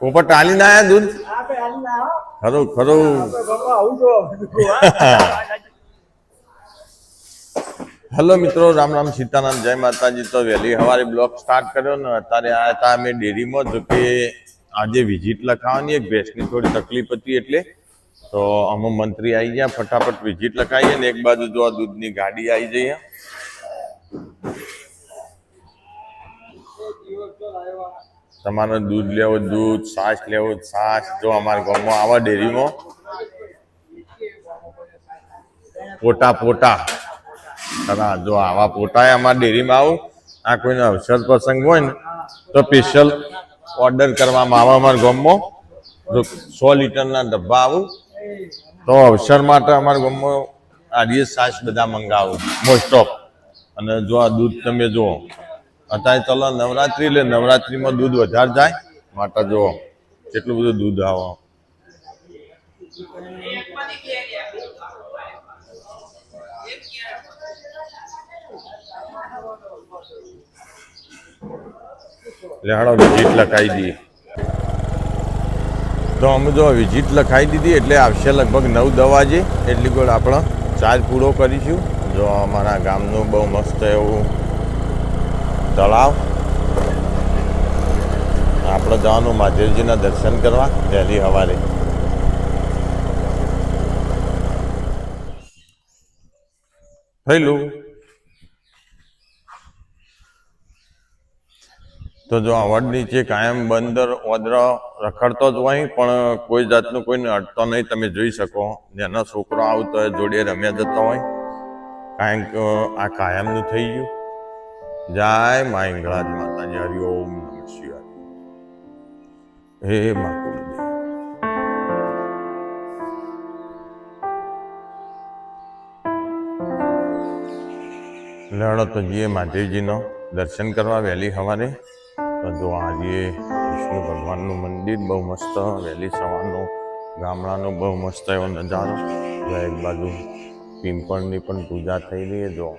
પોપટ ટાલીને આવ્યા દૂધ હો. ખરું ખરું હા. હેલો મિત્રો, રામ રામ સીતારામ, જય માતાજી તો વહેલી સવારે બ્લોગ સ્ટાર્ટ કર્યો ને અત્યારે આ હતા અમે ડેરીમાં, જો કે આજે વિઝિટ લખાવવાની એક ભેંસની થોડી તકલીફ હતી એટલે તો અમે મંત્રી આવી ગયા, ફટાફટ વિઝિટ લખાવીએ ને એક બાજુ જો આ દૂધની ગાડી આવી જઈએ તમારે દૂધ લેવો, દૂધ, છાશ લેવો, છાશ. જો અમારા ગામમાં આવા ડેરીમાં પોટા પોટા. ખરા જો આવા પોટાએ અમારા ડેરીમાં આવું, આ કોઈને અવસર પ્રસંગ હોય ને, તો સ્પેશિયલ ઓર્ડર કરવામાં આવે અમારા ગામમાં. જો સો લીટરના ડબ્બા આવું, તો અવસર માટે અમારા ગામમાં આડીએ છાશ બધા મંગાવું મોસ્ટ ઓફ અને જો આ દૂધ તમે જુઓ અત્યારે ચાલો નવરાત્રી એટલે નવરાત્રીમાં દૂધ વધારે જાય. માટે જુઓ, કેટલું બધું દૂધ આવે. લેહાડો વિઝિટ લખાઈ દઈએ તો અમે જો વિઝિટ લખાઈ દીધી એટલે આવશે લગભગ નવ દવા જે એટલી ગોળ આપણે ચાર્જ પૂરો કરીશું. જો અમારા ગામનું બહુ મસ્ત એવું તળાવ. આપણે જવાનું મહાદેવજીના દર્શન કરવા વહેલી સવારે થયેલું તો જો અવાજ નીચે કાયમ બંદર ઓદર રખડતો જ હોય, પણ કોઈ જાતનું કોઈને અડતો નહીં, તમે જોઈ શકો. જેનો છોકરો આવતો હોય જોડે રમ્યા જતો હોય. કાંઈક આ કાયમનું થઈ ગયું. જય મા હિંગળાજ માતાજી, હરિ ઓમ નમઃ શિવાય. હે મા કુળદેવી. જઈએ મહાદેવજીનો દર્શન કરવા વહેલી સવારે. તો જો આજે વિષ્ણુ ભગવાનનું મંદિર બહુ મસ્ત, વહેલી સવારનું ગામડાનો બહુ મસ્ત એવો નજારો. એક બાજુ પિંપળની પણ પૂજા થઈ રહી જો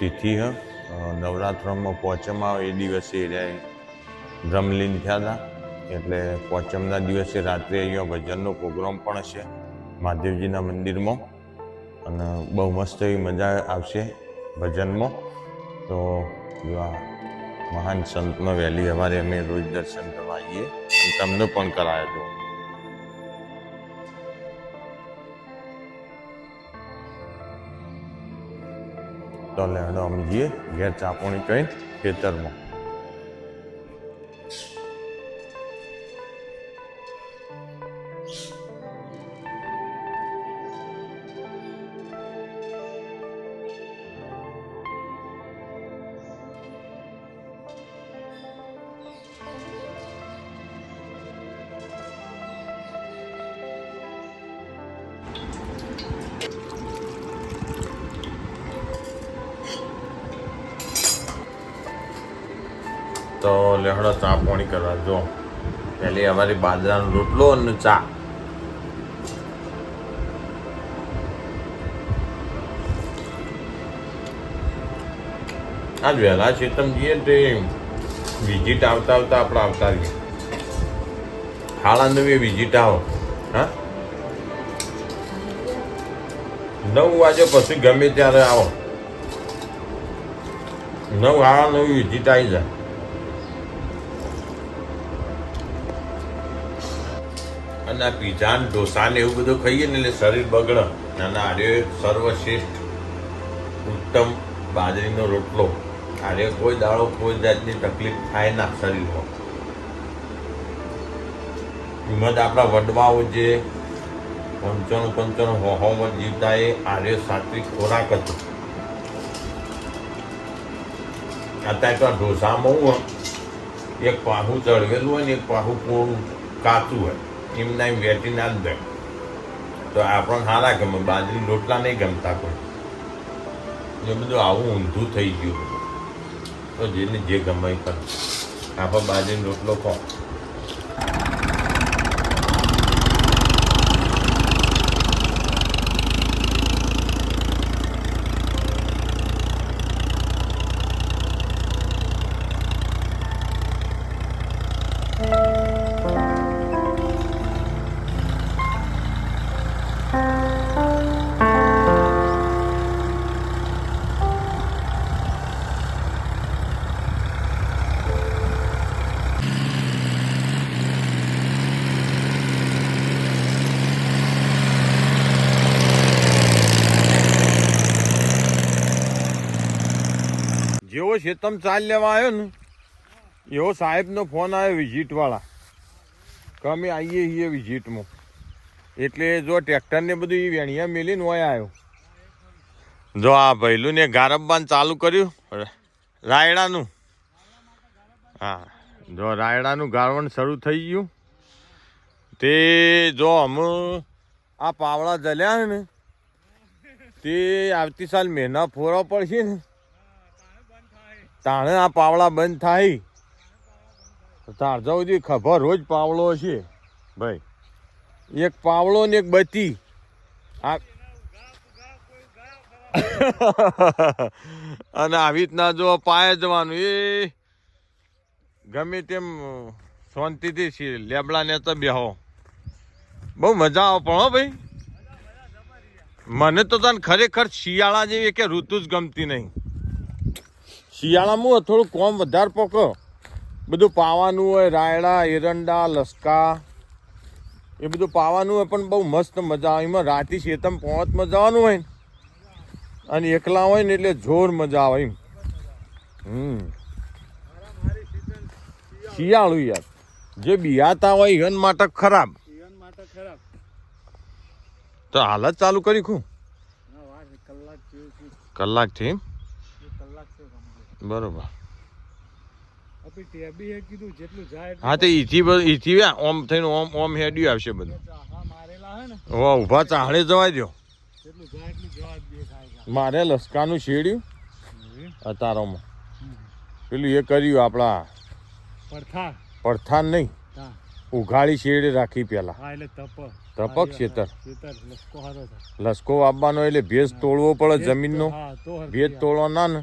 તિથિ હ. નવરાત્રમાં પોચમ આવે એ દિવસે એ બ્રહ્મલીન થયા હતા એટલે પોચમના દિવસે રાત્રે અહીંયા ભજનનો પ્રોગ્રામ પણ હશે. મહાદેવજીના મંદિરમાં. અને બહુ મસ્ત એવી મજા આવશે ભજનમાં. તો એવા મહાન સંતમાં વહેલી સવારે અમે રોજ દર્શન કરવા આવીએ. તમને પણ કરાયો છો તો લેણો અમે જઈએ ઘેર ચાપોણી કહીને ખેતરમાં. તો લેહડો ચા પાણી કરવા જો. પહેલી અમારી બાજરાનો રોટલો અને ચા. આજ વહેલા ચેતમ જઈએ તે વિઝિટ આવતા આવતા આપણે આવતા રહીએ હાળા નવી વિઝિટ આવો. હા? નવ વાગે પછી ગમે ત્યારે આવો. નવ આ નવી વિઝિટ આવી જાય. અને આ પીઝા ઢોસા ને એવું બધું ખાઈએ ને એટલે શરીર બગડે. નાના આરે સર્વશ્રેષ્ઠ ઉત્તમ બાજરીનો રોટલો. આડે કોઈ દાળો કોઈ જાતની તકલીફ થાય ના શરીરમાં. જ આપણા વડવાઓ જે પંચાણું પંચાણું હોહોમત જીવતા એ આર્ય સાત્વિક ખોરાક હતો. અત્યારે તો ઢોસામાં હું, એક પાહું ચડવેલું હોય ને એક પાહું પૂરું કાચું હોય. એમના એમ વેટી ના જ દે તો આપણને સારા ગમે, બાજરી રોટલા નહીં ગમતા કોઈ. એ બધું આવું ઊંધું થઈ ગયું તો જેને જે ગમે પણ આપણે બાજરીનો રોટલો ખો જેવો શેતમ ચાલ લેવા આવ્યો ને? એવો સાહેબનો ફોન આવ્યો વિઝિટવાળા. કે અમે આવીએ છીએ વિઝિટમાં. એટલે જો ટ્રેક્ટરને બધું એ વેણિયા મેલીને હોય આવ્યો. જો આ ભૈલું ને ગારબબાન ચાલુ કર્યું રાયડાનું. હા, જો રાયડાનું ગાળવણ શરૂ થઈ ગયું. તે જો અમે આ પાવડા જલ્યા ને, તે આવતી સાલ મહિના ફોરવા પડશે ને. તાણે આ પાવડા બંધ થાય. તાર જવું જોઈએ ખબર રોજ પાવડો છે. ભાઈ, એક પાવડો ને એક બત્તી. આ અને આવી રીતના જો પાયે જવાનું, એ ગમે તેમ શાંતિથી છે, લેબડાને તો બેહો. બહુ મજા આવે પણ હો ભાઈ. મને તો તને ખરેખર શિયાળા જેવી કે ઋતુ જ ગમતી નહીં. શિયાળામાં થોડું કોમ વધારે પોકો. બધું પાવાનું હોય રાયડા એરંડા લસકા એ બધું પાવાનું હોય પણ બહુ મસ્ત મજા આવે. એમાં રાતે શેતમ પહોંચમાં જવાનું હોય ને. અને એકલા હોય ને એટલે જોર મજા આવે એમ. હમ. શિયાળું યાર. જે બિયાતા હોય એન માટે ખરાબ. તો હાલત ચાલુ કરી ખું. કલાક જેવું છે કલાકથી એમ એક કલાક છે complete. બરોબર. હા તો ઈથી ઈથી ઓમ થઈને ઓમ ઓમ હેડ્યું આવશે બધું. ચાહા મારેલા હે ને ઓ ઊભા ચાહડે જવા દો. મારે લસકાનું શેડ્યું? અતારોમાં. પેલું એ કર્યું આપણા પડથા પડથાન નહીં ઉઘાડી શેરડી રાખી પેલા. તપક ખેતર લસકો આપવાનો એટલે ભેજ તોડવો પડે જમીનનો. ભેજ. તોડવા ના ને.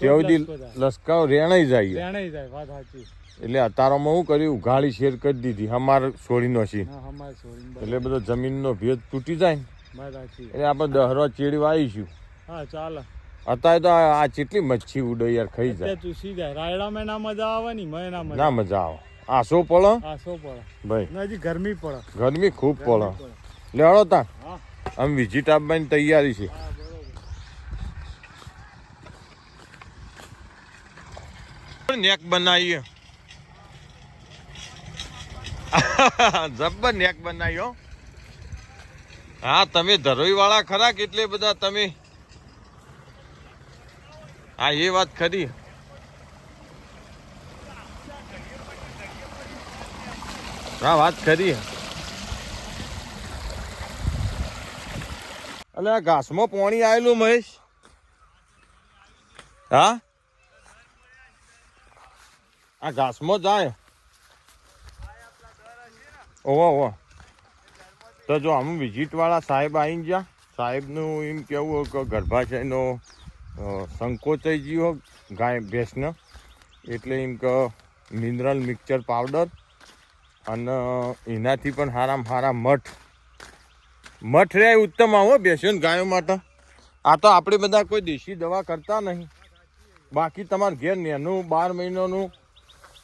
ત્યાં સુધી લસકો લસકાઓ રેણાઈ જાય. રેણાઈ જાય વાત સાચી. એટલે અતારોમાં હું કર્યું? ઉઘાડી શેર કરી દીધી. છોડીનો છે. હમાર છોડીને બરાબર. એટલે બધો જમીનનો ભેજ તૂટી જાય એટલે આપણે દહરો ચેડી વાવીશું હા ચાલે. અત્યારે તો આ કેટલી મચ્છી ઉડે યાર ખાઈ જાય. ચૂસી જાય. રાયડા માં ના મજા આવે ની મજા ના મજા આવે. આસો પડે આસો પડે ભાઈ. હજી ગરમી પડે ગરમી ખૂબ પડે લેવડો તા. આમ વિઝિટ આપવાની તૈયારી છે. હા નેક બનાવીએ. જબ્બર નેક બનાવ્યો હા. તમે ધરોઈ વાળા ખરા કેટલે બધા તમે? હા, એ વાત ખરી. હા, વાત ખરી. એટલે ઘાસમાં પાણી આવેલું, મહેશ? હા? આ ઘાસમાં જાય. ઓહો ઓહો. તો જો આમ વિઝિટવાળા સાહેબ આવીને ગયા સાહેબનું એમ કેવું કે ગર્ભાશયનો સંકોચાઈ ગયો ગાય ભેંસનો, એટલે એમ કે મિનરલ મિક્સચર પાવડર અને એનાથી પણ હારામાં હારા મઠ. મઠ રે ઉત્તમ આવો બેસ્યો ગાયો માટે. આ તો આપણે બધા કોઈ દેશી દવા કરતા નહીં. બાકી તમારે ઘેર નેનું બાર મહિનાનું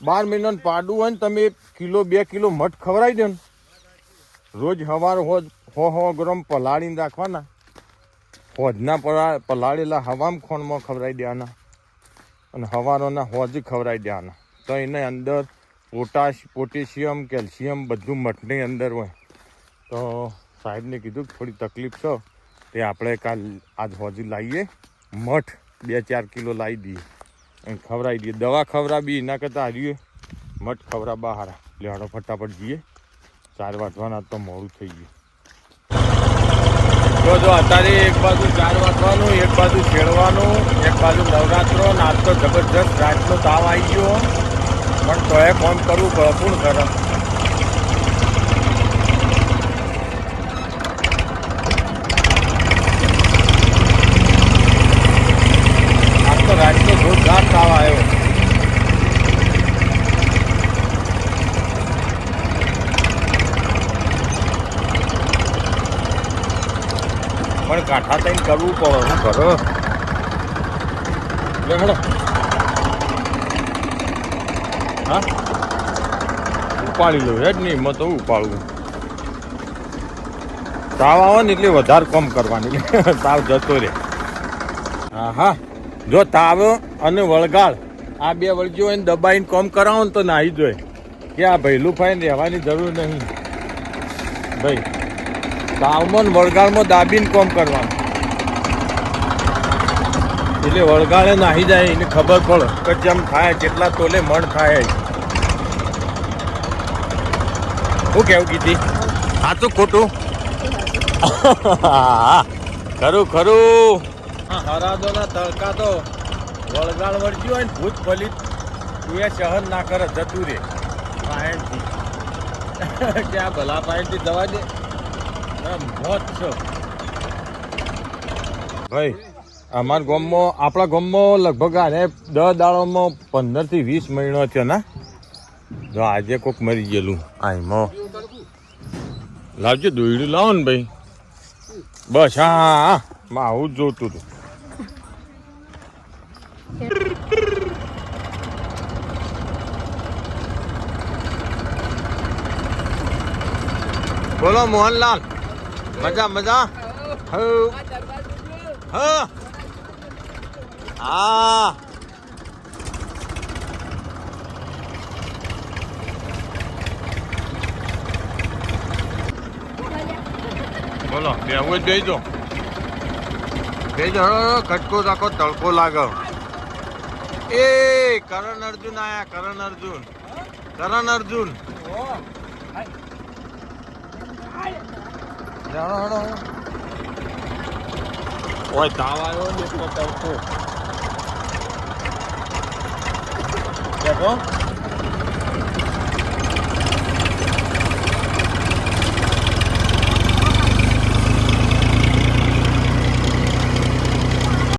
બાર મહિનાનું પાડું હોય ને તમે કિલો, બે કિલો મઠ ખવડાવી દો ને. રોજ સવાર હોજ હો હો ગરમ પલાળીને રાખવાના. હોજના પલા, પલાળેલા હવામ ખોણમાં ખવડાવી દેવાના. અને હવારોના હોજ ખવડાવી દેવાના. તો એને અંદર પોટાશ, પોટેશિયમ, કેલ્શિયમ બધું મઠની અંદર હોય. તો સાહેબને કીધું થોડી તકલીફ છે. તે આપણે કાલ આજ હોજી લાવીએ. મઠ બે ચાર કિલો લાવી દઈએ. અને ખવડાવી દઈએ. દવા ખવડાવી એના કરતાં હારીએ. મઠ ખવડા બહાર. લેવાડો ફટાફટ જઈએ. ચાર વાગવાના તો મોડું થઈ ગયું. જો જો, અત્યારે એક બાજુ ચાર વાંચવાનું એક બાજુ ખેડવાનું એક બાજુ નવરાત્રો ને આજ તો જબરજસ્ત. રાતનો તાવ આવી ગયો. પણ તોય ફોન કરવું પડે. કોણ કરે આજ તો રાતનો જોરદાર તાવ આવ્યો પણ કાંઠા થઈને કરવું પડે, શું કરો? લે હા? ઉપાડી લો, હેડ નહીં મત ઉપાડું. તાવ આવે ને એટલે વધારે કોમ કરવાની. તાવ જતો રહે. હા હા જો તાવ અને વળગાળ આ બે વળગ્યો હોય ને દબાઈને કમ કરાવો ને તો નાહી જોઈએ કે આ ભૈલું ફાઈને રહેવાની જરૂર નહીં. ભાઈ તાવમાં ને વળગાળમાં દાબીને કોમ કરવાનું. એટલે વળગાળે નાહી જાય એને ખબર પડે કે જેમ થાય કેટલા તોલે મણ થાય. શું કેવું કીધી? હા તો ખોટું. ખરું ખરું. હરાદોના તડકા તો વળગાળ વળગ્યું હોય ને ભૂત ફલિત તું એ સહન ના કરે જતું રે. પાયણથી ક્યાં ભલા પાયણથી દવા દે. ભાઈ, અમારા ગામમાં, આપણા ગામમાં લગભગ આને દસ દાડામાં પંદરથી વીસ મહિનો થયો ને. જો આજે કોક મરી ગયેલું. આઈમાં લાવજો, દોયડું લાવો ને ભાઈ. બસ, હા હા હા. આવું જ જોતું હતું. બોલો, મોહનલાલ. મજા મજા. હા. બોલો બેવું જ બેજો બેજો કટકો રાખો તડકો લાગો. એ કરણ અર્જુન આયા કરણ અર્જુન. કરણ અર્જુન. જાણો હણો ઓય તાવ આવ્યો ને એટલો તડકો દેખો